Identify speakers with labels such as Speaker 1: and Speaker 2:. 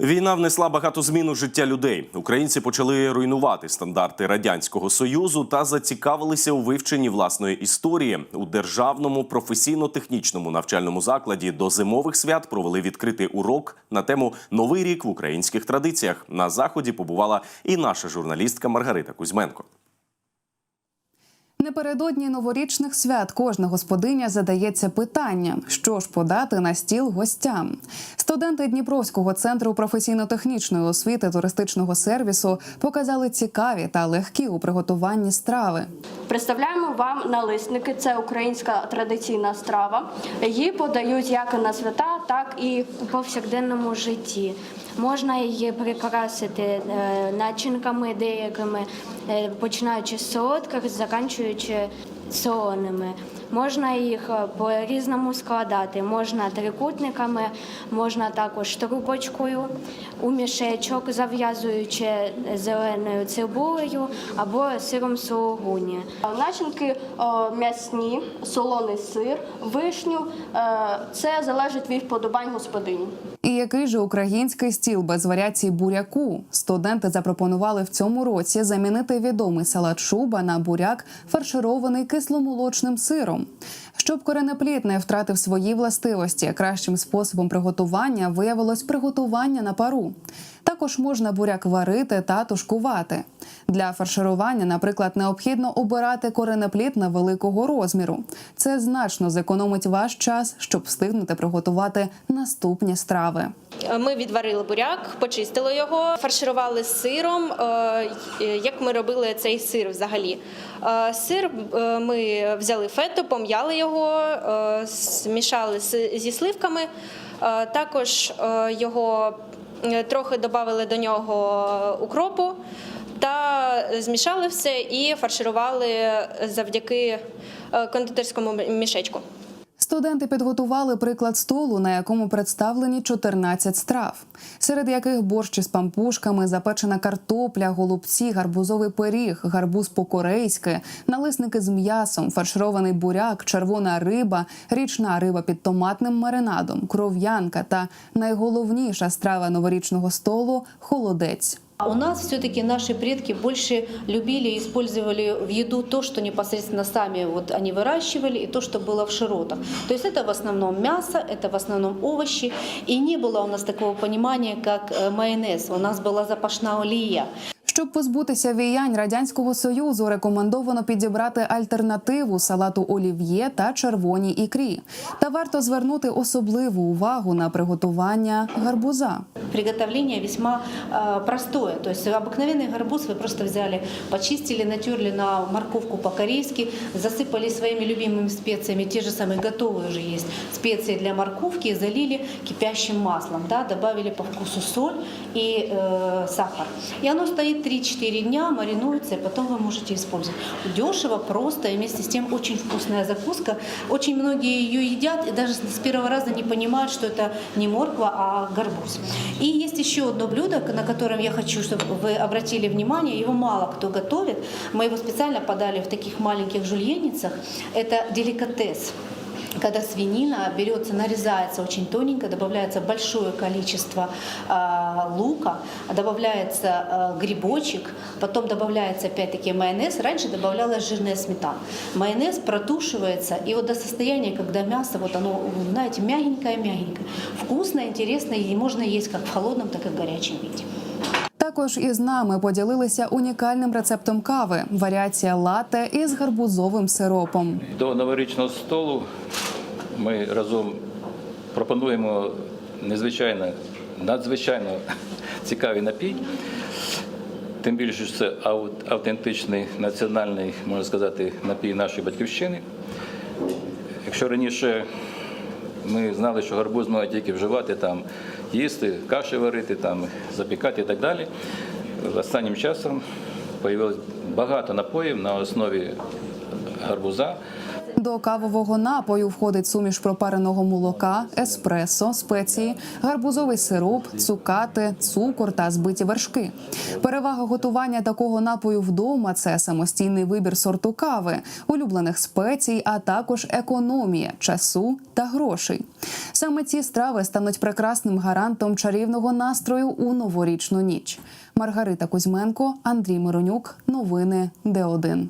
Speaker 1: Війна внесла багато змін у життя людей. Українці почали руйнувати стандарти радянського союзу та зацікавилися у вивченні власної історії у державному професійно-технічному навчальному закладі. До зимових свят провели відкритий урок на тему Новий рік в українських традиціях. На заході побувала і наша журналістка Маргарита Кузьменко.
Speaker 2: Напередодні новорічних свят кожна господиня задається питанням, що ж подати на стіл гостям. Студенти Дніпровського центру професійно-технічної освіти туристичного сервісу показали цікаві та легкі у приготуванні страви.
Speaker 3: Представляємо вам налисники. Це українська традиційна страва. Її подають як на свята, так і
Speaker 4: у повсякденному житті. Можна її прикрасити е, начинками деякими, е, починаючи з солодких, заканчуючи солоними. Можна їх е, по-різному складати. Можна трикутниками, можна також трубочкою у мішечок, зав'язуючи зеленою цибулею або сиром сулугуні.
Speaker 3: начинки о, м'ясні, солоний сир, вишню. Е, Це залежить від вподобань господині.
Speaker 2: Який же український стіл без варіацій буряку? Студенти запропонували в цьому році замінити відомий салат шуба на буряк, фарширований кисломолочним сиром. Щоб коренеплід не втратив свої властивості, кращим способом приготування виявилось приготування на пару. Також можна буряк варити та тушкувати. Для фарширування, наприклад, необхідно обирати коренеплід невеликого розміру. Це значно зекономить ваш час, щоб встигнути приготувати наступні страви.
Speaker 5: Ми відварили буряк, почистили його, фарширували сиром. Е, Як ми робили цей сир взагалі? Е, Сир е, ми взяли фету, пом'яли його, е, змішали зі сливками. Е, Також е, його е, трохи додали до нього укропу та змішали все і фарширували завдяки е, кондитерському мішечку.
Speaker 2: Студенти підготували приклад столу, на якому представлені 14 страв, серед яких борщ із пампушками, запечена картопля, голубці, гарбузовий пиріг, гарбуз по-корейськи, налисники з м'ясом, фарширований буряк, червона риба, річна риба під томатним маринадом, кров'янка та найголовніша страва новорічного столу холодець.
Speaker 6: А У нас все-таки наши предки больше любили и использовали в еду то, что непосредственно сами вот они выращивали, и то, что было в широтах. То есть это в основном мясо, это в основном овощи. И не было у нас такого понимания, как э, майонез. У нас была запашна олія.
Speaker 2: Щоб позбутися віянь радянського союзу, рекомендовано підібрати альтернативу салату олів'є та червоній ікрі. Та варто звернути особливу увагу на приготування гарбуза.
Speaker 6: Приготовление весьма э, простое. То есть обыкновенный гарбуз вы просто взяли, почистили, натерли на морковку по-корейски, засыпали своими любимыми специями, те же самые готовые уже есть специи для морковки, и залили кипящим маслом, да, добавили по вкусу соль и э, сахар. И оно стоит 3-4 дня, маринуется, и потом вы можете использовать. Дешево, просто, и вместе с тем очень вкусная закуска. Очень многие ее едят и даже с первого раза не понимают, что это не морква, а гарбуз. И есть еще одно блюдо, на котором я хочу, чтобы вы обратили внимание. Его мало кто готовит. Мы его специально подали в таких маленьких жульеницах. Это деликатес когда свинина берется, нарезается очень тоненько, добавляется большое количество э, лука, добавляется э, грибочек, потом добавляется опять-таки майонез. Раньше добавлялась жирная сметана. Майонез протушивается, и вот до состояния, когда мясо, вот оно, знаете, мягенькое-мягенькое. Вкусно, интересно, и можно есть как в холодном, так и в горячем виде.
Speaker 2: Також із нами поділилися унікальним рецептом кави варіація лате із гарбузовим сиропом.
Speaker 7: До новорічного столу ми разом пропонуємо незвичайно, надзвичайно цікавий напій. Тим більше, що це автентичний національний, можна сказати, напій нашої батьківщини. Якщо раніше ми знали, що гарбуз можна тільки вживати, там, їсти, каші варити, там, запікати і так далі, останнім часом з'явилось багато напоїв на основі гарбуза.
Speaker 2: До кавового напою входить суміш пропареного молока, еспресо, спеції, гарбузовий сироп, цукати, цукор та збиті вершки. Перевага готування такого напою вдома це самостійний вибір сорту кави, улюблених спецій, а також економія часу та грошей. Саме ці страви стануть прекрасним гарантом чарівного настрою у новорічну ніч. Маргарита Кузьменко, Андрій Миронюк. Новини Д1.